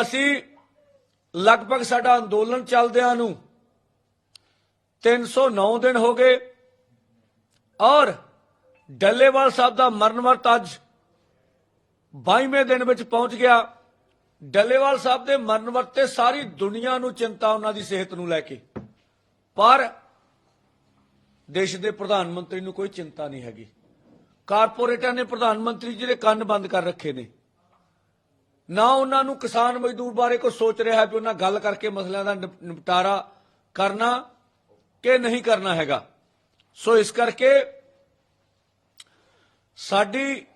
ਅਸੀਂ ਲਗਭਗ ਸਾਡਾ ਅੰਦੋਲਨ ਚੱਲਦਿਆਂ ਨੂੰ 309 ਦਿਨ ਹੋ ਗਏ ਔਰ ਡੱਲੇਵਾਲ ਸਾਹਿਬ ਦਾ ਮਰਨ ਵਰਤ ਅੱਜ 22ਵੇਂ ਦਿਨ ਵਿੱਚ ਪਹੁੰਚ ਗਿਆ। ਡੱਲੇਵਾਲ ਸਾਹਿਬ ਦੇ ਮਰਨ ਵਰਤ ਤੇ ਸਾਰੀ ਦੁਨੀਆ ਨੂੰ ਚਿੰਤਾ ਉਹਨਾਂ ਦੀ ਸਿਹਤ ਨੂੰ ਲੈ ਕੇ। ਪਰ ਦੇਸ਼ ਦੇ ਪ੍ਰਧਾਨ ਮੰਤਰੀ ਨੂੰ ਕੋਈ ਚਿੰਤਾ ਨਹੀਂ ਹੈਗੀ। ਕਾਰਪੋਰੇਟਾਂ ਨੇ ਪ੍ਰਧਾਨ ਮੰਤਰੀ ਜੀ ਦੇ ਕੰਨ ਬੰਦ ਕਰ ਰੱਖੇ ਨੇ। ਨਾ ਉਹਨਾਂ ਨੂੰ ਕਿਸਾਨ ਮਜ਼ਦੂਰ ਬਾਰੇ ਕੋਈ ਸੋਚ ਰਿਹਾ ਵੀ ਉਹਨਾਂ ਗੱਲ ਕਰਕੇ ਮਸਲਿਆਂ ਦਾ ਨਿਪ- ਨਿਪਟਾਰਾ ਕਰਨਾ ਕਿ ਨਹੀਂ ਕਰਨਾ ਹੈਗਾ। ਸੋ ਇਸ ਕਰਕੇ ਸਾਡੀ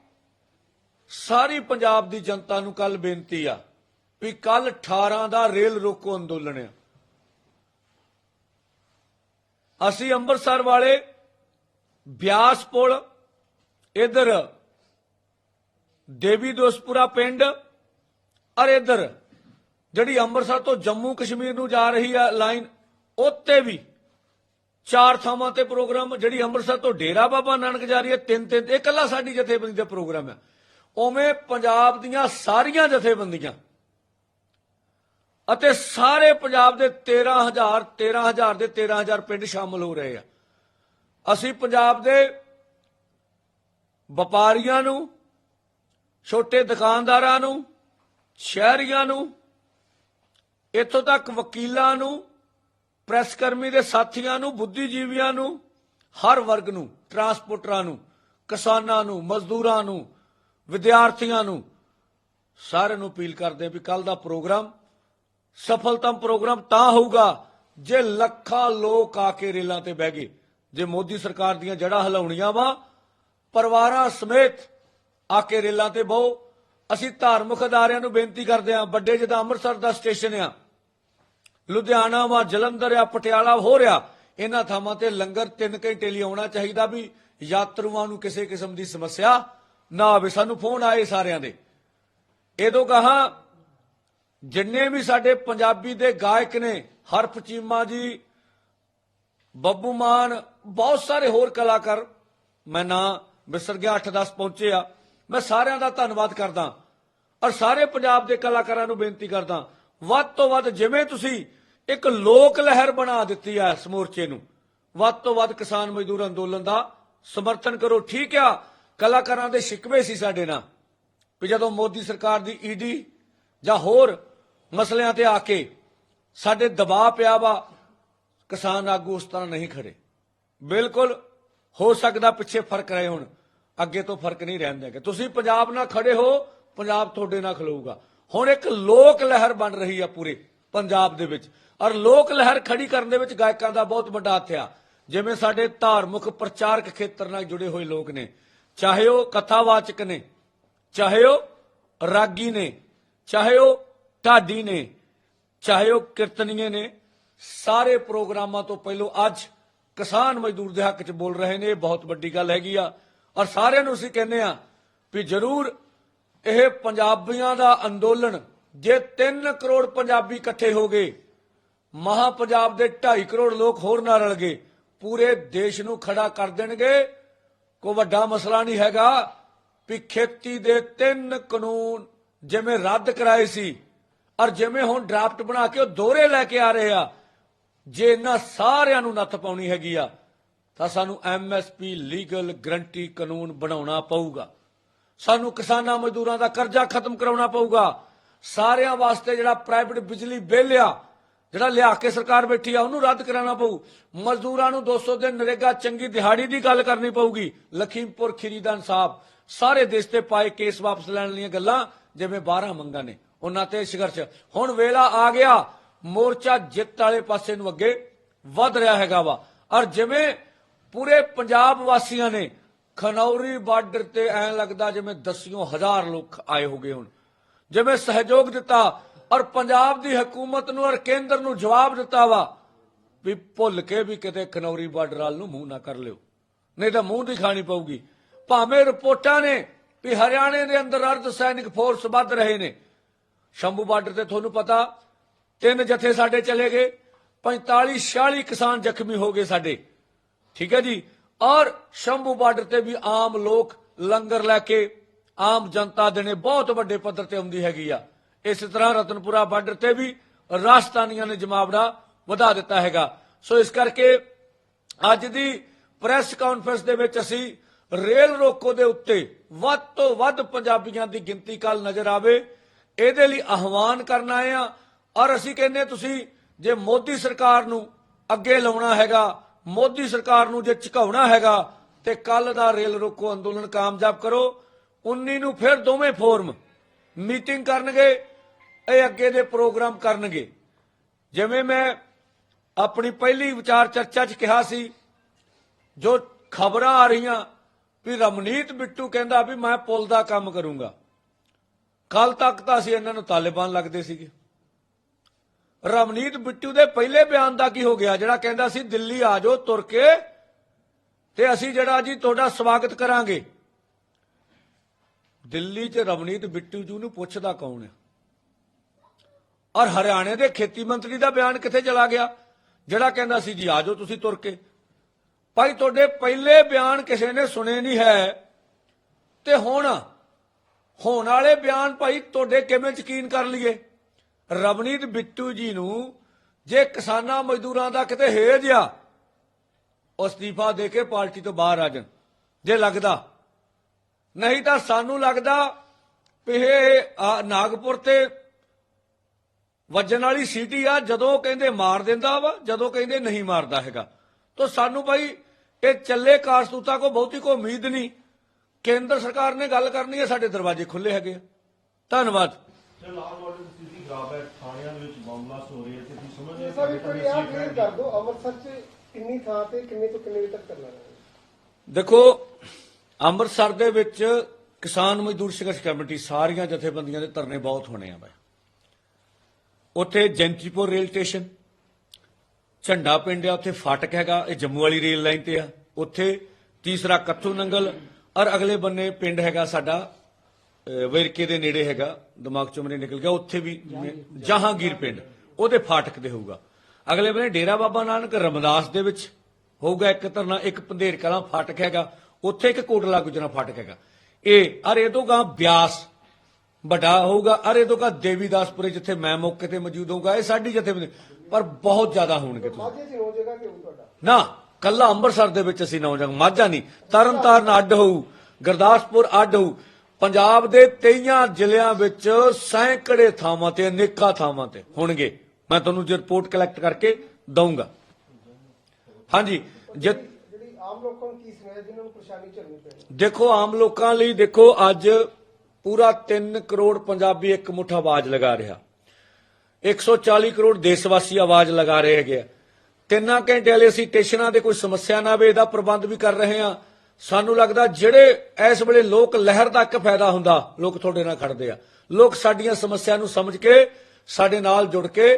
ਸਾਰੀ ਪੰਜਾਬ ਦੀ ਜਨਤਾ ਨੂੰ ਕੱਲ ਬੇਨਤੀ ਆ ਵੀ ਕੱਲ 18 ਦਾ ਰੇਲ ਰੋਕੋ ਅੰਦੋਲਨ ਆ। ਅਸੀਂ ਅੰਮ੍ਰਿਤਸਰ ਵਾਲੇ ਬਿਆਸ ਪੁਲ, ਇਧਰ ਦੇਵੀ ਦੋਸਪੁਰਾ ਪਿੰਡ ਔਰ ਇਧਰ, ਜਿਹੜੀ ਅੰਮ੍ਰਿਤਸਰ ਤੋਂ ਜੰਮੂ ਕਸ਼ਮੀਰ ਨੂੰ ਜਾ ਰਹੀ ਆ ਲਾਈਨ, ਉੱਤੇ ਵੀ ਚਾਰ ਥਾਵਾਂ ਤੇ ਪ੍ਰੋਗਰਾਮ, ਜਿਹੜੀ ਅੰਮ੍ਰਿਤਸਰ ਤੋਂ ਡੇਰਾ ਬਾਬਾ ਨਾਨਕ ਜਾ ਰਹੀ ਹੈ, ਤਿੰਨ ਤਿੰਨ, ਇਹ ਇਕੱਲਾ ਸਾਡੀ ਜਥੇਬੰਦੀ ਦਾ ਪ੍ਰੋਗਰਾਮ ਹੈ ਉਵੇਂ ਪੰਜਾਬ ਦੀਆਂ ਸਾਰੀਆਂ ਜਥੇਬੰਦੀਆਂ ਅਤੇ ਸਾਰੇ ਪੰਜਾਬ ਦੇ 13000 13000 ਦੇ 13000 ਪਿੰਡ ਸ਼ਾਮਲ ਹੋ ਰਹੇ ਆ। ਅਸੀਂ ਪੰਜਾਬ ਦੇ ਵਪਾਰੀਆਂ ਨੂੰ, ਛੋਟੇ ਦੁਕਾਨਦਾਰਾਂ ਨੂੰ ਸ਼ਹਿਰੀਆਂ ਨੂੰ, ਇੱਥੋਂ ਤੱਕ ਵਕੀਲਾਂ ਨੂੰ ਪ੍ਰੈਸ ਕਰਮੀ ਦੇ ਸਾਥੀਆਂ ਨੂੰ, ਬੁੱਧੀਜੀਵੀਆਂ ਨੂੰ, ਹਰ ਵਰਗ ਨੂੰ ਟਰਾਂਸਪੋਰਟਰਾਂ ਨੂੰ, ਕਿਸਾਨਾਂ ਨੂੰ, ਮਜ਼ਦੂਰਾਂ ਨੂੰ, ਵਿਦਿਆਰਥੀਆਂ ਨੂੰ, ਸਾਰਿਆਂ ਨੂੰ ਅਪੀਲ ਕਰਦੇ ਵੀ ਕੱਲ ਦਾ ਪ੍ਰੋਗਰਾਮ ਸਫਲਤਮ ਪ੍ਰੋਗਰਾਮ ਤਾਂ ਹੋਊਗਾ ਜੇ ਲੱਖਾਂ ਲੋਕ ਆ ਕੇ ਰੇਲਾਂ ਤੇ ਬਹਿ ਗਏ, ਜੇ ਮੋਦੀ ਸਰਕਾਰ ਦੀਆਂ ਜੜ੍ਹਾਂ ਹਿਲਾਉਣੀਆਂ ਵਾ, ਪਰਿਵਾਰਾਂ ਸਮੇਤ ਆ ਕੇ ਰੇਲਾਂ ਤੇ ਬਹੁ। ਅਸੀਂ ਧਾਰਮਿਕ ਅਦਾਰਿਆਂ ਨੂੰ ਬੇਨਤੀ ਕਰਦੇ ਹਾਂ, ਵੱਡੇ ਜਿੱਦਾਂ ਅੰਮ੍ਰਿਤਸਰ ਦਾ ਸਟੇਸ਼ਨ ਆ, ਲੁਧਿਆਣਾ ਵਾ, ਜਲੰਧਰ ਆ, ਪਟਿਆਲਾ ਹੋ ਰਿਹਾ, ਇਹਨਾਂ ਥਾਵਾਂ ਤੇ ਲੰਗਰ 3 ਘੰਟੇ ਲਈ ਆਉਣਾ ਚਾਹੀਦਾ ਵੀ ਯਾਤਰੂਆਂ ਨੂੰ ਕਿਸੇ ਕਿਸਮ ਦੀ ਸਮੱਸਿਆ ਨਾ ਆਵੇ। ਸਾਨੂੰ ਫੋਨ ਆਏ ਸਾਰਿਆਂ ਦੇ। ਇਹਦੋਂ ਕਹਾ ਜਿੰਨੇ ਵੀ ਸਾਡੇ ਪੰਜਾਬੀ ਦੇ ਗਾਇਕ ਨੇ, ਹਰਫ ਚੀਮਾ ਜੀ, ਬੱਬੂ ਮਾਨ, ਬਹੁਤ ਸਾਰੇ ਹੋਰ ਕਲਾਕਾਰ, ਮੈਂ ਨਾ ਵਿਸਰ ਗਿਆ 8-10 ਪਹੁੰਚੇ ਆ। ਮੈਂ ਸਾਰਿਆਂ ਦਾ ਧੰਨਵਾਦ ਕਰਦਾ ਔਰ ਸਾਰੇ ਪੰਜਾਬ ਦੇ ਕਲਾਕਾਰਾਂ ਨੂੰ ਬੇਨਤੀ ਕਰਦਾ, ਵੱਧ ਤੋਂ ਵੱਧ ਜਿਵੇਂ ਤੁਸੀਂ ਇੱਕ ਲੋਕ ਲਹਿਰ ਬਣਾ ਦਿੱਤੀ ਹੈ ਇਸ ਮੋਰਚੇ ਨੂੰ, ਵੱਧ ਤੋਂ ਵੱਧ ਕਿਸਾਨ ਮਜ਼ਦੂਰ ਅੰਦੋਲਨ ਦਾ ਸਮਰਥਨ ਕਰੋ। ਠੀਕ ਆ, ਕਲਾਕਾਰਾਂ ਦੇ ਸ਼ਿਕਵੇ ਸੀ ਸਾਡੇ ਨਾਲ ਵੀ ਜਦੋਂ ਮੋਦੀ ਸਰਕਾਰ ਦੀ ਈਡੀ ਜਾਂ ਹੋਰ ਮਸਲਿਆਂ ਤੇ ਆ ਕੇ ਸਾਡੇ ਦਬਾਅ ਪਿਆ ਵਾ, ਕਿਸਾਨ ਆਗੂ ਉਸ ਤਰ੍ਹਾਂ ਨਹੀਂ ਖੜੇ। ਬਿਲਕੁਲ ਹੋ ਸਕਦਾ ਪਿੱਛੇ ਫ਼ਰਕ ਰਹੇ ਹੁਣ। ਅੱਗੇ ਤੋਂ ਫ਼ਰਕ ਨਹੀਂ ਰਹਿਣ ਦੇਗਾ ਤੁਸੀਂ ਪੰਜਾਬ ਨਾਲ ਖੜੇ ਹੋ, ਪੰਜਾਬ ਤੁਹਾਡੇ ਨਾਲ ਖਲੋਊਗਾ। ਹੁਣ ਇੱਕ ਲੋਕ ਲਹਿਰ ਬਣ ਰਹੀ ਆ ਪੂਰੇ ਪੰਜਾਬ ਦੇ ਵਿੱਚ। ਔਰ ਲੋਕ ਲਹਿਰ ਖੜੀ ਕਰਨ ਦੇ ਵਿੱਚ ਗਾਇਕਾਂ ਦਾ ਬਹੁਤ ਵੱਡਾ ਹੱਥ ਆ। ਜਿਵੇਂ ਸਾਡੇ ਧਾਰਮਿਕ ਪ੍ਰਚਾਰਕ ਖੇਤਰ ਨਾਲ ਜੁੜੇ ਹੋਏ ਲੋਕ ਨੇ। ਚਾਹੇ ਉਹ ਕਥਾਵਾਚਕ ਨੇ, ਚਾਹੇ ਉਹ ਰਾਗੀ ਨੇ, ਚਾਹੇ ਉਹ ਢਾਡੀ ਨੇ, ਚਾਹੇ ਉਹ ਕੀਰਤਨੀਏ ਨੇ, ਸਾਰੇ ਪ੍ਰੋਗਰਾਮਾਂ ਤੋਂ ਪਹਿਲਾਂ ਅੱਜ ਕਿਸਾਨ ਮਜ਼ਦੂਰ ਦੇ ਹੱਕ 'ਚ ਬੋਲ ਰਹੇ ਨੇ। ਇਹ ਬਹੁਤ ਵੱਡੀ ਗੱਲ ਹੈਗੀ ਆ। ਔਰ ਸਾਰਿਆਂ ਨੂੰ ਅਸੀਂ ਕਹਿੰਦੇ ਆ ਵੀ ਜਰੂਰ ਇਹ ਪੰਜਾਬੀਆਂ ਦਾ ਅੰਦੋਲਨ ਜੇ 3 ਕਰੋੜ ਪੰਜਾਬੀ ਇਕੱਠੇ ਹੋ ਗਏ, ਮਹਾ ਪੰਜਾਬ ਦੇ 2.5 ਕਰੋੜ ਲੋਕ ਹੋਰ ਨਾਲ ਰਲ ਗਏ, ਪੂਰੇ ਦੇਸ਼ ਨੂੰ ਖੜਾ ਕਰ ਦੇਣਗੇ ਕੋ ਵੱਡਾ ਮਸਲਾ ਨਹੀਂ ਹੈਗਾ ਵੀ ਖੇਤੀ ਦੇ ਤਿੰਨ ਕਾਨੂੰਨ ਜਿਵੇਂ ਰੱਦ ਕਰਾਏ ਸੀ ਔਰ ਜਿਵੇਂ ਹੁਣ ਡਰਾਫਟ ਬਣਾ ਕੇ ਉਹ ਦੋਹਰੇ ਲੈ ਕੇ ਆ ਰਹੇ ਆ, ਜੇ ਇਹਨਾਂ ਸਾਰਿਆਂ ਨੂੰ ਨੱਥ ਪਾਉਣੀ ਹੈਗੀ ਆ ਤਾਂ ਸਾਨੂੰ ਐਮਐਸਪੀ ਲੀਗਲ ਗਰੰਟੀ ਕਾਨੂੰਨ ਬਣਾਉਣਾ ਪਊਗਾ। ਸਾਨੂੰ ਕਿਸਾਨਾਂ ਮਜ਼ਦੂਰਾਂ ਦਾ ਕਰਜ਼ਾ ਖਤਮ ਕਰਾਉਣਾ ਪਊਗਾ। ਸਾਰਿਆਂ ਵਾਸਤੇ ਜਿਹੜਾ ਪ੍ਰਾਈਵੇਟ ਬਿਜਲੀ ਬਿੱਲ ਆ, ਜਿਹੜਾ ਲਿਆ ਕੇ ਸਰਕਾਰ ਬੈਠੀ ਆ, ਉਹਨੂੰ ਰੱਦ ਕਰਾਉਣਾ ਪਊ। ਮਜ਼ਦੂਰਾਂ ਨੂੰ 200 ਦਿਨ ਨਰੇਗਾ ਚੰਗੀ ਦਿਹਾੜੀ ਦੀ ਗੱਲ ਕਰਨੀ ਪਊਗੀ। ਲਖੀਮਪੁਰ ਖੀਰੀ ਦਾ ਇਨਸਾਫ ਸਾਰੇ ਦੇਸ਼ ਤੇ ਪਾਏ ਕੇਸ ਵਾਪਸ ਲੈਣ ਦੀਆਂ ਗੱਲਾਂ, ਜਿਵੇਂ 12 ਮੰਗਾਂ ਨੇ। ਉਹਨਾਂ ਤੇ ਸੰਘਰਸ਼। ਹੁਣ ਵੇਲਾ ਆ ਗਿਆ, ਮੋਰਚਾ ਜਿੱਤ ਵਾਲੇ ਪਾਸੇ ਨੂੰ ਅੱਗੇ ਵੱਧ ਰਿਹਾ ਹੈਗਾ ਵਾ। ਔਰ ਜਿਵੇਂ ਪੂਰੇ ਪੰਜਾਬ ਵਾਸੀਆਂ ਨੇ ਖਨੌਰੀ ਬਾਰਡਰ ਤੇ ਐਂ ਲੱਗਦਾ ਜਿਵੇਂ ਦਸਿਓ ਹਜ਼ਾਰ ਲੋਕ ਆਏ ਹੋਗੇ ਹੁਣ। ਜਿਵੇਂ ਸਹਿਯੋਗ ਦਿੱਤਾ ਔਰ ਪੰਜਾਬ ਦੀ ਹਕੂਮਤ ਨੂੰ ਔਰ ਕੇਂਦਰ ਨੂੰ ਜਵਾਬ ਦਿੱਤਾ ਵਾ ਵੀ ਭੁੱਲ ਕੇ ਵੀ ਕਿਤੇ ਖਨੌਰੀ ਬਾਰਡਰ ਵਾਲ ਨੂੰ ਮੂੰਹ ਨਾ ਕਰ ਲਿਓ। ਨਹੀਂ ਤਾਂ ਮੂੰਹ ਦੀ ਪਊਗੀ। ਭਾਵੇਂ ਰਿਪੋਰਟਾਂ ਨੇ ਵੀ ਹਰਿਆਣੇ ਦੇ ਅੰਦਰ ਅਰਧ ਸੈਨਿਕ ਫੋਰਸ ਵੱਧ ਰਹੇ ਨੇ। ਸ਼ੰਭੂ ਬਾਰਡਰ ਤੇ ਤੁਹਾਨੂੰ ਪਤਾ, ਤਿੰਨ ਜਥੇ ਸਾਡੇ ਚਲੇ ਗਏ 45 46 ਕਿਸਾਨ ਜ਼ਖਮੀ ਹੋ ਗਏ ਸਾਡੇ। ਠੀਕ ਹੈ ਜੀ? ਔਰ ਸ਼ੰਭੂ ਬਾਰਡਰ ਤੇ ਵੀ ਆਮ ਲੋਕ ਲੰਗਰ ਲੈ ਕੇ ਆਮ ਜਨਤਾ ਦੇ ਨੇ ਬਹੁਤ ਵੱਡੇ ਪੱਧਰ ਤੇ ਆਉਂਦੀ ਹੈਗੀ ਆ। ਇਸੇ ਤਰ੍ਹਾਂ ਰਤਨਪੁਰਾ ਬਾਰਡਰ ਤੇ ਵੀ ਰਾਜਸਥਾਨੀਆਂ ਨੇ ਜਮਾਵੜਾ ਵਧਾ ਦਿੱਤਾ ਹੈਗਾ। ਸੋ ਇਸ ਕਰਕੇ ਅੱਜ ਦੀ ਪ੍ਰੈਸ ਕਾਨਫਰੰਸ ਦੇ ਵਿੱਚ ਅਸੀਂ ਰੇਲ ਰੋਕੋ ਦੇ ਉੱਤੇ ਵੱਧ ਤੋਂ ਵੱਧ ਪੰਜਾਬੀਆਂ ਦੀ ਗਿਣਤੀ ਕੱਲ ਨਜ਼ਰ ਆਵੇ, ਇਹਦੇ ਲਈ ਆਹਵਾਨ ਕਰਨ ਆਏ ਆ ਔਰ ਅਸੀਂ ਕਹਿੰਦੇ ਤੁਸੀਂ ਜੇ ਮੋਦੀ ਸਰਕਾਰ ਨੂੰ ਅੱਗੇ ਲਾਉਣਾ ਹੈਗਾ ਮੋਦੀ ਸਰਕਾਰ ਨੂੰ ਜੇ ਝੁਕਾਉਣਾ ਹੈਗਾ ਤੇ ਕੱਲ ਦਾ ਰੇਲ ਰੋਕੋ ਅੰਦੋਲਨ ਕਾਮਯਾਬ ਕਰੋ 19 ਨੂੰ ਫਿਰ ਦੋਵੇਂ ਫੋਰਮ ਮੀਟਿੰਗ ਕਰਨਗੇ, ਇਹ ਅੱਗੇ ਦੇ ਪ੍ਰੋਗਰਾਮ ਕਰਨਗੇ। ਜਿਵੇਂ ਮੈਂ ਆਪਣੀ ਪਹਿਲੀ ਵਿਚਾਰ ਚਰਚਾ 'ਚ ਕਿਹਾ ਸੀ, ਜੋ ਖਬਰਾਂ ਆ ਰਹੀਆਂ ਵੀ ਰਮਨੀਤ ਬਿੱਟੂ ਕਹਿੰਦਾ ਵੀ ਮੈਂ ਪੁਲ ਦਾ ਕੰਮ ਕਰੂੰਗਾ। ਕੱਲ ਤੱਕ ਤਾਂ ਅਸੀਂ ਇਹਨਾਂ ਨੂੰ ਤਾਲਿਬਾਨ ਲੱਗਦੇ ਸੀਗੇ। ਰਮਨੀਤ ਬਿੱਟੂ ਦੇ ਪਹਿਲੇ ਬਿਆਨ ਦਾ ਕੀ ਹੋ ਗਿਆ? ਜਿਹੜਾ ਕਹਿੰਦਾ ਸੀ, ਦਿੱਲੀ ਆ ਜਾਓ, ਤੁਰ ਕੇ ਤੇ ਅਸੀਂ ਜਿਹੜਾ ਜੀ ਤੁਹਾਡਾ ਸਵਾਗਤ ਕਰਾਂਗੇ। ਦਿੱਲੀ 'ਚ ਰਮਨੀਤ ਬਿੱਟੂ ਜੀ ਨੂੰ ਪੁੱਛਦਾ ਕੌਣ ਹੈ ਔਰ ਹਰਿਆਣੇ ਦੇ ਖੇਤੀ ਮੰਤਰੀ ਦਾ ਬਿਆਨ ਕਿੱਥੇ ਚਲਾ ਗਿਆ? ਜਿਹੜਾ ਕਹਿੰਦਾ ਸੀ, ਜੀ ਆ ਜਾਓ, ਤੁਸੀਂ ਤੁਰ ਕੇ। ਭਾਈ, ਤੁਹਾਡੇ ਪਹਿਲੇ ਬਿਆਨ ਕਿਸੇ ਨੇ ਸੁਣੇ ਨਹੀਂ ਹੈ। ਤੇ ਹੁਣ, ਹੋਣ ਵਾਲੇ ਬਿਆਨ ਭਾਈ, ਤੁਹਾਡੇ ਕਿਵੇਂ ਯਕੀਨ ਕਰ ਲਈਏ? ਰਵਨੀਤ ਬਿੱਟੂ ਜੀ ਨੂੰ ਜੇ ਕਿਸਾਨਾਂ ਮਜ਼ਦੂਰਾਂ ਦਾ ਕਿਤੇ ਹੇਜ ਆ, ਉਹ ਅਸਤੀਫਾ ਦੇ ਕੇ ਪਾਰਟੀ ਤੋਂ ਬਾਹਰ ਆ ਜਾਣ, ਜੇ ਲੱਗਦਾ। ਨਹੀਂ ਤਾਂ ਸਾਨੂੰ ਲੱਗਦਾ ਇਹ ਨਾਗਪੁਰ ਤੇ ਵੱਜਣ ਵਾਲੀ ਸੀਟੀ ਆ, ਜਦੋਂ ਕਹਿੰਦੇ ਮਾਰ ਦਿੰਦਾ ਵਾ, ਜਦੋਂ ਕਹਿੰਦੇ ਨਹੀਂ ਮਾਰਦਾ ਹੈਗਾ। ਤਾਂ ਸਾਨੂੰ ਭਾਈ ਇਹ ਚੱਲੇ ਕਾਰਸਤੂਤਾ ਕੋ ਬਹੁਤੀ ਕੋ ਉਮੀਦ ਨਹੀਂ। ਕੇਂਦਰ ਸਰਕਾਰ ਨੇ ਗੱਲ ਕਰਨੀ ਹੈ, ਸਾਡੇ ਦਰਵਾਜ਼ੇ ਖੁੱਲੇ ਹੈਗੇ ਆ। ਧੰਨਵਾਦ। ਖਰਾਬ ਹੈ ਥਾਣਿਆਂ ਦੇ ਵਿੱਚ ਮਾਮਲਾਸ ਹੋ ਰਹੇ ਤੇ ਤੁਸੀਂ ਸਮਝਦੇ ਸਰ ਇੱਕ ਵਾਰੀ ਆਹ ਕਲੀਅਰ ਕਰ ਦਿਓ ਅੰਮ੍ਰਿਤਸਰ 'ਚ ਕਿੰਨੀ ਥਾਂ ਤੇ ਕਿੰਨੇ ਤੋਂ ਕਿੰਨੇ ਵਜੇ ਤੱਕ ਚੱਲਣਾ ਹੈ? ਦੇਖੋ ਅੰਮ੍ਰਿਤਸਰ ਦੇ ਵਿੱਚ ਕਿਸਾਨ ਮਜ਼ਦੂਰ ਸੰਘਰਸ਼ ਕਮੇਟੀ ਸਾਰੀਆਂ ਜਥੇਬੰਦੀਆਂ ਦੇ ਧਰਨੇ ਬਹੁਤ ਹੋਣੇ ਆ ਬਾਈ। ਉੱਥੇ ਜੈਂਤੀਪੁਰ ਰੇਲ ਸਟੇਸ਼ਨ ਝੰਡਾ ਪਿੰਡ ਆ ਉੱਥੇ ਫਾਟਕ ਹੈਗਾ ਇਹ ਜੰਮੂ ਵਾਲੀ ਰੇਲ ਲਾਈਨ ਤੇ ਆ। ਉੱਥੇ ਤੀਸਰਾ ਕੱਥੂ ਨੰਗਲ ਔਰ ਅਗਲੇ ਬੰਨੇ ਪਿੰਡ ਹੈਗਾ ਸਾਡਾ ਵੇਰਕੇ ਦੇ ਨੇੜੇ ਹੈਗਾ ਦਿਮਾਗ ਚੋਂ ਮੇਰੇ ਨਿਕਲ ਗਿਆ ਉੱਥੇ ਵੀ ਜਹਾਂਗੀਰ ਪਿੰਡ ਉਹਦੇ ਫਾਟਕ ਤੇ ਹੋਊਗਾ। ਅਗਲੇ ਬੰਨੇ ਡੇਰਾ ਬਾਬਾ ਨਾਨਕ ਰਮਦਾਸ ਦੇ ਵਿੱਚ ਹੋਊਗਾ ਇੱਕ ਧਰਨਾ ਇੱਕ ਪੰਧੇਰ ਕਲਾਂ ਫਾਟਕ ਹੈਗਾ ਉੱਥੇ ਇੱਕ ਕੋਟਲਾ ਗੁਜਰਾ ਫਾਟਕ ਹੈਗਾ। ਇਹ ਅਰ ਇਹ ਤੋਂ ਗਾਂ ਬਿਆਸ ਵੱਡਾ ਹੋਊਗਾ ਅਰੇ ਤੋਂ ਕਾ ਦੇਵੀਦਾਸਪੁਰੇ ਜਿੱਥੇ ਮੈਂ ਮੌਕੇ ਤੇ ਮੌਜੂਦ ਹੋਊਗਾ ਇਹ ਸਾਡੀ ਜਥੇਬੰਦੀ ਪਰ ਬਹੁਤ ਜ਼ਿਆਦਾ ਹੋਣਗੇ ਤੁਸੀਂ। ਨੋ ਕੱਲਾ ਅੰਮ੍ਰਿਤਸਰ ਦੇ ਵਿੱਚ ਅਸੀਂ ਨੌ ਜੰਗ ਮਾਝਾ ਨਹੀਂ। ਤਰਨਤਾਰਨ ਅੱਡ ਹੋਊ ਗੁਰਦਾਸਪੁਰ ਅੱਡ ਹੋਊ। ਪੰਜਾਬ ਦੇ 23 ਜ਼ਿਲ੍ਹਿਆਂ ਵਿੱਚ ਸੈਂਕੜੇ ਥਾਵਾਂ ਤੇ ਅਨੇਕਾਂ ਥਾਵਾਂ ਤੇ ਹੋਣਗੇ। ਮੈਂ ਤੁਹਾਨੂੰ ਜੇ ਰਿਪੋਰਟ ਕਲੈਕਟ ਕਰਕੇ ਦਊਂਗਾ। ਹਾਂਜੀ ਜੇ ਜਿਹੜੀ ਆਮ ਲੋਕਾਂ ਨੂੰ ਕੀ ਸਮਝਿਆ ਜਿਨ੍ਹਾਂ ਨੂੰ ਪਰੇਸ਼ਾਨੀ ਝੱਲਣੀ ਪੈਣੀ ਦੇਖੋ ਆਮ ਲੋਕਾਂ ਲਈ ਦੇਖੋ ਅੱਜ ਪੂਰਾ 3 ਕਰੋੜ ਪੰਜਾਬੀ ਇੱਕ ਮੁੱਠ ਆਵਾਜ਼ ਲਗਾ ਰਿਹਾ। 140 ਕਰੋੜ ਦੇਸ਼ ਵਾਸੀ ਆਵਾਜ਼ ਲਗਾ ਰਹੇ ਹੈਗੇ ਆ। ਤਿੰਨਾਂ ਘੰਟੇ ਵਾਲੇ ਅਸੀਂ ਸਟੇਸ਼ਨਾਂ ਦੇ ਕੋਈ ਸਮੱਸਿਆ ਨਾ ਆਵੇ ਇਹਦਾ ਪ੍ਰਬੰਧ ਵੀ ਕਰ ਰਹੇ ਆ ਸਾਨੂੰ ਲੱਗਦਾ ਜਿਹੜੇ ਇਸ ਵੇਲੇ ਲੋਕ ਲਹਿਰ ਦਾ ਇੱਕ ਫਾਇਦਾ ਹੁੰਦਾ ਲੋਕ ਤੁਹਾਡੇ ਨਾਲ ਖੜਦੇ ਆ। ਲੋਕ ਸਾਡੀਆਂ ਸਮੱਸਿਆ ਨੂੰ ਸਮਝ ਕੇ ਸਾਡੇ ਨਾਲ ਜੁੜ ਕੇ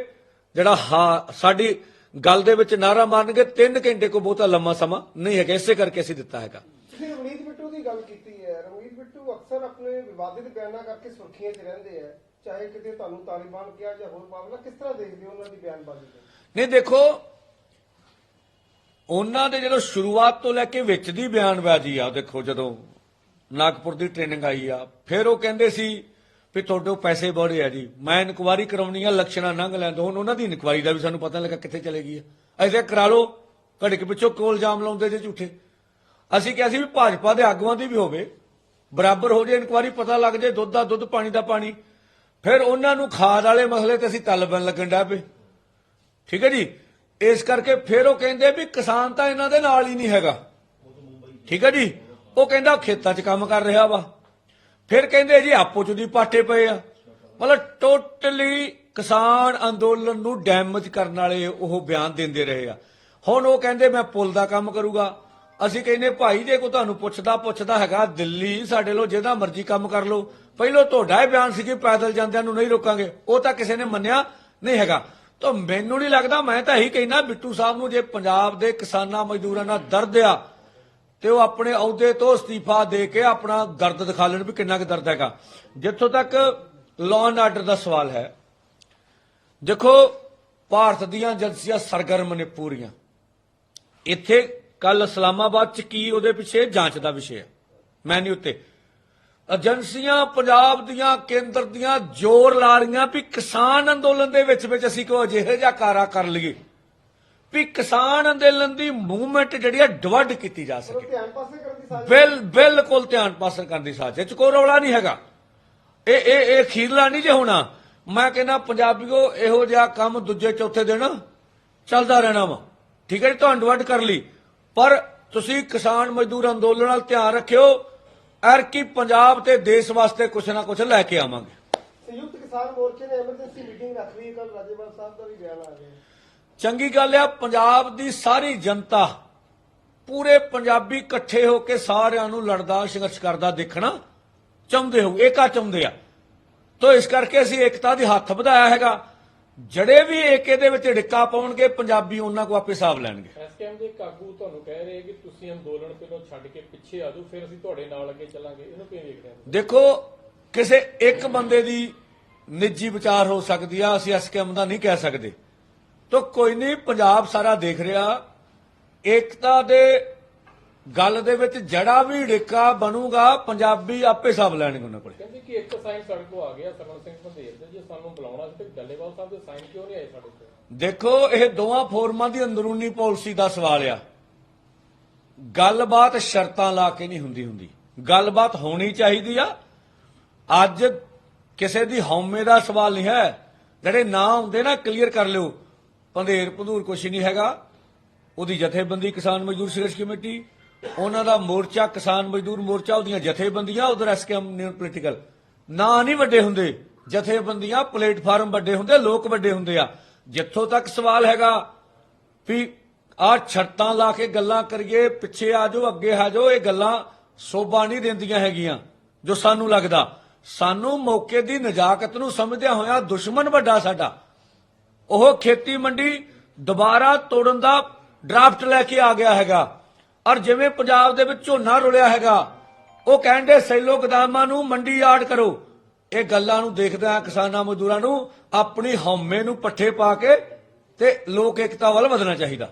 ਜਿਹੜਾ ਸਾਡੀ ਗੱਲ ਦੇ ਵਿੱਚ ਨਾਰਾ ਮਾਰਨਗੇ 3 ਘੰਟੇ ਕੋ ਬਹੁਤਾ ਲੰਮਾ ਸਮਾਂ ਨਹੀਂ ਹੈਗਾ ਇਸੇ ਕਰਕੇ ਅਸੀਂ ਦਿੱਤਾ ਹੈਗਾ। ਤੁਸੀਂ ਰਮਨੀਤ ਬਿੱਟੂ ਦੀ ਗੱਲ ਕੀਤੀ ਹੈ। ਰਮਨੀਤ ਬਿੱਟੂ ਅਕਸਰ ਆਪਣੇ ਵਿਵਾਦਿਤ ਬਿਆਨਾਂ ਕਰਕੇ ਸੁਰਖੀਆਂ 'ਚ ਰਹਿੰਦੇ ਆ। ਚਾਹੇ ਕਿਤੇ ਤੁਹਾਨੂੰ ਤਾਲਿਬਾਨ ਕਿਹਾ ਜਾਂ ਹੋਰ ਮਾਮਲਾ ਕਿਸ ਤਰ੍ਹਾਂ ਦੇਖਦੇ ਹੋ ਉਹਨਾਂ ਦੀ ਬਿਆਨਬਾਜ਼ੀ? ਨਹੀਂ ਦੇਖੋ ਉਹਨਾਂ ਦੇ ਜਦੋਂ ਸ਼ੁਰੂਆਤ ਤੋਂ ਲੈ ਕੇ ਵਿੱਚ ਦੀ ਬਿਆਨਬਾਜ਼ੀ ਆ, ਦੇਖੋ ਜਦੋਂ ਨਾਗਪੁਰ ਦੀ ਟ੍ਰੇਨਿੰਗ ਆਈ ਆ, ਫਿਰ ਉਹ ਕਹਿੰਦੇ ਸੀ ਵੀ ਤੁਹਾਡੇ ਪੈਸੇ ਬੜੇ ਆ ਜੀ। ਮੈਂ ਇਨਕੁਆਰੀ ਕਰਾਉਣੀ ਆ, ਲਕਸ਼ਣਾ ਨੰਗ ਲੈਂਦੇ ਹੁਣ, ਉਹਨਾਂ ਦੀ ਇਨਕੁਆਰੀ ਦਾ ਵੀ ਸਾਨੂੰ ਪਤਾ ਲੱਗਾ ਕਿੱਥੇ ਚਲੇ ਗਈ ਆ। ਐਸੇ ਕਰਾ ਲਓ, ਘੜਕ ਪਿੱਛੋਂ ਕੋਲ ਜਾਮ ਲਾਉਂਦੇ ਜੇ ਝੂਠੇ। ਅਸੀਂ ਕਿਹਾ ਸੀ ਵੀ ਭਾਜਪਾ ਦੇ ਆਗੂਆਂ ਦੀ ਵੀ ਹੋਵੇ, ਬਰਾਬਰ ਹੋ ਜੇ ਇਨਕੁਆਰੀ, ਪਤਾ ਲੱਗ ਜੇ ਦੁੱਧ ਦਾ ਦੁੱਧ, ਪਾਣੀ ਦਾ ਪਾਣੀ। ਫਿਰ ਉਹਨਾਂ ਨੂੰ ਖਾਦ ਵਾਲੇ ਮਸਲੇ ਤੇ ਅਸੀਂ ਤਲਬਨ ਲੱਗਣ ਡਿਆ ਪਏ। ਠੀਕ ਹੈ ਜੀ? ਇਸ ਕਰਕੇ ਫਿਰ ਉਹ ਕਹਿੰਦੇ ਵੀ ਕਿਸਾਨ ਤਾਂ ਇਹਨਾਂ ਦੇ ਨਾਲ ਹੀ ਨਹੀਂ ਹੈਗਾ। ਠੀਕ ਹੈ ਜੀ? ਉਹ ਕਹਿੰਦਾ ਖੇਤਾਂ 'ਚ ਕੰਮ ਕਰ ਰਿਹਾ ਵਾ। ਫਿਰ ਕਹਿੰਦੇ ਜੀ ਆਪੋ ਚ ਦੀ ਪਾਟੇ ਪਏ ਆ। ਮਤਲਬ ਟੋਟਲੀ ਕਿਸਾਨ ਅੰਦੋਲਨ ਨੂੰ ਡੈਮੇਜ ਕਰਨ ਵਾਲੇ ਉਹ ਬਿਆਨ ਦਿੰਦੇ ਰਹੇ ਆ। ਹੁਣ ਉਹ ਕਹਿੰਦੇ ਮੈਂ ਪੁਲ ਦਾ ਕੰਮ ਕਰੂਗਾ। ਅਸੀਂ ਕਹਿੰਦੇ ਭਾਈ ਜੇ ਕੋ ਤੁਹਾਨੂੰ ਪੁੱਛਦਾ ਪੁੱਛਦਾ ਹੈਗਾ, ਦਿੱਲੀ ਸਾਡੇ ਲੋ ਜਿਹਦਾ ਮਰਜ਼ੀ ਕੰਮ ਕਰ ਲੋ ਪਹਿਲਾਂ ਤੁਹਾਡਾ ਇਹ ਬਿਆਨ ਸੀ ਕਿ ਪੈਦਲ ਜਾਂਦਿਆਂ ਨੂੰ ਨਹੀਂ ਰੋਕਾਂਗੇ। ਉਹ ਤਾਂ ਕਿਸੇ ਨੇ ਮੰਨਿਆ ਨਹੀਂ ਹੈਗਾ। ਤਾਂ ਮੈਨੂੰ ਨਹੀਂ ਲੱਗਦਾ, ਮੈਂ ਤਾਂ ਇਹੀ ਕਹਿਣਾ ਬਿੱਟੂ ਸਾਹਿਬ ਨੂੰ ਜੇ ਪੰਜਾਬ ਦੇ ਕਿਸਾਨਾਂ ਮਜ਼ਦੂਰਾਂ ਨਾਲ ਦਰਦ ਆ, ਤੇ ਉਹ ਆਪਣੇ ਅਹੁਦੇ ਤੋਂ ਅਸਤੀਫਾ ਦੇ ਕੇ ਆਪਣਾ ਦਰਦ ਦਿਖਾ ਲੈਣ ਵੀ ਕਿੰਨਾ ਕੁ ਦਰਦ ਹੈਗਾ। ਜਿੱਥੋਂ ਤੱਕ ਲਾਅ ਐਂਡ ਆਰਡਰ ਦਾ ਸਵਾਲ ਹੈ, ਦੇਖੋ ਭਾਰਤ ਦੀਆਂ ਏਜੰਸੀਆਂ ਸਰਗਰਮ ਨੇ ਪੂਰੀਆਂ। ਇੱਥੇ ਕੱਲ ਇਸਲਾਮਾਬਾਦ ਚ ਕੀ ਉਹਦੇ ਪਿੱਛੇ ਜਾਂਚ ਦਾ ਵਿਸ਼ੇ ਹੈ? ਮੈਂ ਨਹੀਂ ਉੱਤੇ। ਏਜੰਸੀਆਂ ਪੰਜਾਬ ਦੀਆਂ ਕੇਂਦਰ ਦੀਆਂ ਜ਼ੋਰ ਲਾ ਰਹੀਆਂ ਵੀ ਕਿਸਾਨ ਅੰਦੋਲਨ ਦੇ ਵਿੱਚ ਵਿੱਚ ਅਸੀਂ ਕੋਈ ਅਜਿਹੇ ਜਿਹਾ ਕਾਰਾ ਕਰ ਲਈਏ ਵੀ ਕਿਸਾਨ ਅੰਦੋਲਨ ਦੀ ਮੂਵਮੈਂਟ ਜਿਹੜੀ ਹੈ ਡਿਵਰਟ ਕੀਤੀ ਜਾ ਸਕੇ। ਬਿਲ ਬਿਲਕੁਲ ਧਿਆਨ ਪਾਸਨ ਕਰਨ ਦੀ ਸਾਜ਼ਿਸ਼ ਕੋਈ ਰੌਲਾ ਨਹੀਂ ਹੈਗਾ। ਇਹ ਇਹ ਇਹ ਖੀਰਲਾ ਨਹੀਂ ਜੇ ਹੋਣਾ। ਮੈਂ ਕਹਿੰਦਾ ਪੰਜਾਬੀਓ ਇਹੋ ਜਿਹਾ ਕੰਮ ਦੂਜੇ ਚੌਥੇ ਦਿਨ ਚੱਲਦਾ ਰਹਿਣਾ ਵਾ। ਠੀਕ ਹੈ ਜੀ ਤੁਹਾਨੂੰ ਡਿਵਰਟ ਕਰ ਲਈ। ਪਰ ਤੁਸੀਂ ਕਿਸਾਨ ਮਜ਼ਦੂਰ ਅੰਦੋਲਨ ਨਾਲ ਧਿਆਨ ਰੱਖਿਓ। ਐਰ ਕੀ ਪੰਜਾਬ ਤੇ ਦੇਸ਼ ਵਾਸਤੇ ਕੁਛ ਨਾ ਕੁਛ ਲੈ ਕੇ ਆਵਾਂਗੇ। ਸੰਯੁਕਤ ਕਿਸਾਨ ਮੋਰਚੇ ਨੇ ਐਮਰਜੈਂਸੀ ਮੀਟਿੰਗ ਰੱਖ ਲਈ ਕੱਲ ਰਾਜੇਵਾਲ ਸਾਹਿਬ ਦਾ ਵੀ ਬਿਆਨ ਆ ਗਿਆ। ਚੰਗੀ ਗੱਲ ਆ ਪੰਜਾਬ ਦੀ ਸਾਰੀ ਜਨਤਾ ਪੂਰੇ ਪੰਜਾਬੀ ਇਕੱਠੇ ਹੋ ਕੇ ਸਾਰਿਆਂ ਨੂੰ ਲੜਦਾ ਸੰਘਰਸ਼ ਕਰਦਾ ਦੇਖਣਾ ਚਾਹੁੰਦੇ ਹੋ ਏਕਾ ਚਾਹੁੰਦੇ ਆ। ਤੋ ਇਸ ਕਰਕੇ ਅਸੀਂ ਏਕਤਾ ਦੇ ਹੱਥ ਵਧਾਇਆ ਹੈਗਾ। ਜੜੇ ਵੀ ਏਕੇ ਦੇ ਵਿੱਚ ਡਿੱਕਾ ਪਾਉਣਗੇ ਪੰਜਾਬੀ ਉਹਨਾਂ ਕੋ ਆਪੇ ਹਿਸਾਬ ਲੈਣਗੇ। ਐਸਕੇਐਮ ਦੇ ਕਾਗੂ ਤੁਹਾਨੂੰ ਕਹਿ ਰਹੇ ਕਿ ਤੁਸੀਂ ਅੰਦੋਲਨ ਪਹਿਲਾਂ ਛੱਡ ਕੇ ਪਿੱਛੇ ਆ ਜਾਓ ਫਿਰ ਅਸੀਂ ਤੁਹਾਡੇ ਨਾਲ ਅੱਗੇ ਚੱਲਾਂਗੇ। ਇਹਨੂੰ ਕਿਵੇਂ ਵੇਖਦੇ ਹੋ? ਦੇਖੋ ਕਿਸੇ ਇੱਕ ਬੰਦੇ ਦੀ ਨਿੱਜੀ ਵਿਚਾਰ ਹੋ ਸਕਦੀ ਆ ਅਸੀਂ ਐਸਕੇਐਮ ਦਾ ਨਹੀਂ ਕਹਿ ਸਕਦੇ। ਤੋ ਕੋਈ ਨਹੀਂ ਪੰਜਾਬ ਸਾਰਾ ਦੇਖ ਰਿਹਾ। ਏਕਤਾ ਦੇ ਗੱਲ ਦੇ ਵਿੱਚ ਜੜਾ ਵੀ ਢਿੱਕਾ ਬਣੂਗਾ ਪੰਜਾਬੀ ਆਪੇ ਹਿਸਾਬ ਲੈਣਗੇ ਉਹਨਾਂ ਕੋਲੇ। ਕਹਿੰਦੇ ਕਿ ਇੱਕ ਸਾਈਨ ਸਾਡੇ ਕੋਲ ਆ ਗਿਆ ਸਰਵਣ ਸਿੰਘ ਪੰਧੇਰ ਦੇ ਜੇ ਸਾਨੂੰ ਬੁਲਾਉਣਾ ਸੀ ਤੇ ਡੱਲੇਵਾਲ ਸਾਹਿਬ ਦੇ ਸਾਈਨ ਕਿਉਂ ਨਹੀਂ ਆਏ ਸਾਡੇ ਕੋਲ? ਦੇਖੋ ਇਹ ਦੋਵਾਂ ਫੋਰਮਾਂ ਦੀ ਅੰਦਰੂਨੀ ਪਾਲਿਸੀ ਦਾ ਸਵਾਲ ਆ। ਗੱਲਬਾਤ ਸ਼ਰਤਾਂ ਲਾ ਕੇ ਨਹੀਂ ਹੁੰਦੀ ਹੁੰਦੀ। ਗੱਲਬਾਤ ਹੋਣੀ ਚਾਹੀਦੀ ਆ। ਅੱਜ ਕਿਸੇ ਦੀ ਹਉਮੈ ਦਾ ਸਵਾਲ ਨਹੀਂ ਹੈ। ਜਿਹੜੇ ਨਾਂ ਹੁੰਦੇ ਨਾ ਕਲੀਅਰ ਕਰ ਲਿਓ। ਪੰਧੇਰ ਭਦੂਰ ਕੁਛ ਨਹੀਂ ਹੈਗਾ। ਉਹਦੀ ਜਥੇਬੰਦੀ ਕਿਸਾਨ ਮਜ਼ਦੂਰ ਸੰਘਰਸ਼ ਕਮੇਟੀ ਉਹਨਾਂ ਦਾ ਮੋਰਚਾ, ਕਿਸਾਨ ਮਜ਼ਦੂਰ ਮੋਰਚਾ, ਉਹਦੀਆਂ ਜਥੇਬੰਦੀਆਂ, ਉਧਰ ਐਸਕੇਐਮ ਨਿਊ ਪੋਲੀਟੀਕਲ ਨਾਂ ਨਹੀਂ ਵੱਡੇ ਹੁੰਦੇ। ਜਥੇਬੰਦੀਆਂ ਪਲੇਟਫਾਰਮ ਵੱਡੇ ਹੁੰਦੇ, ਲੋਕ ਵੱਡੇ ਹੁੰਦੇ ਆ। ਜਿੱਥੋਂ ਤੱਕ ਸਵਾਲ ਹੈਗਾ ਵੀ ਆਹ ਛੱਤਾਂ ਲਾ ਕੇ ਗੱਲਾਂ ਕਰੀਏ, ਪਿੱਛੇ ਆ ਜਾਓ, ਅੱਗੇ ਆ ਜਾਓ, ਇਹ ਗੱਲਾਂ ਸੋਭਾ ਨਹੀਂ ਦਿੰਦੀਆਂ ਹੈਗੀਆਂ, ਜੋ ਸਾਨੂੰ ਲੱਗਦਾ। ਸਾਨੂੰ ਮੌਕੇ ਦੀ ਨਜਾਕਤ ਨੂੰ ਸਮਝਦਿਆਂ ਹੋਇਆ ਦੁਸ਼ਮਣ ਵੱਡਾ ਸਾਡਾ। ਉਹ ਖੇਤੀ ਮੰਡੀ ਦੁਬਾਰਾ ਤੋੜਨ ਦਾ ਡਰਾਫਟ ਲੈ ਕੇ ਆ ਗਿਆ ਹੈਗਾ। ਔਰ ਜਿਵੇਂ ਪੰਜਾਬ ਦੇ ਵਿੱਚ ਝੋਨਾ ਰੁਲਿਆ ਹੈਗਾ, ਉਹ ਕਹਿੰਦੇ ਸੈਲੋ ਗਦਾਮਾਂ ਨੂੰ ਮੰਡੀ ਆੜ ਕਰੋ। ਇਹ ਗੱਲਾਂ ਨੂੰ ਦੇਖਦੇ ਆ ਕਿਸਾਨਾਂ ਮਜ਼ਦੂਰਾਂ ਨੂੰ ਆਪਣੀ ਹਉਮੈ ਨੂੰ ਪੱਠੇ ਪਾ ਕੇ ਤੇ ਲੋਕ ਏਕਤਾ ਵੱਲ ਵਧਣਾ ਚਾਹੀਦਾ।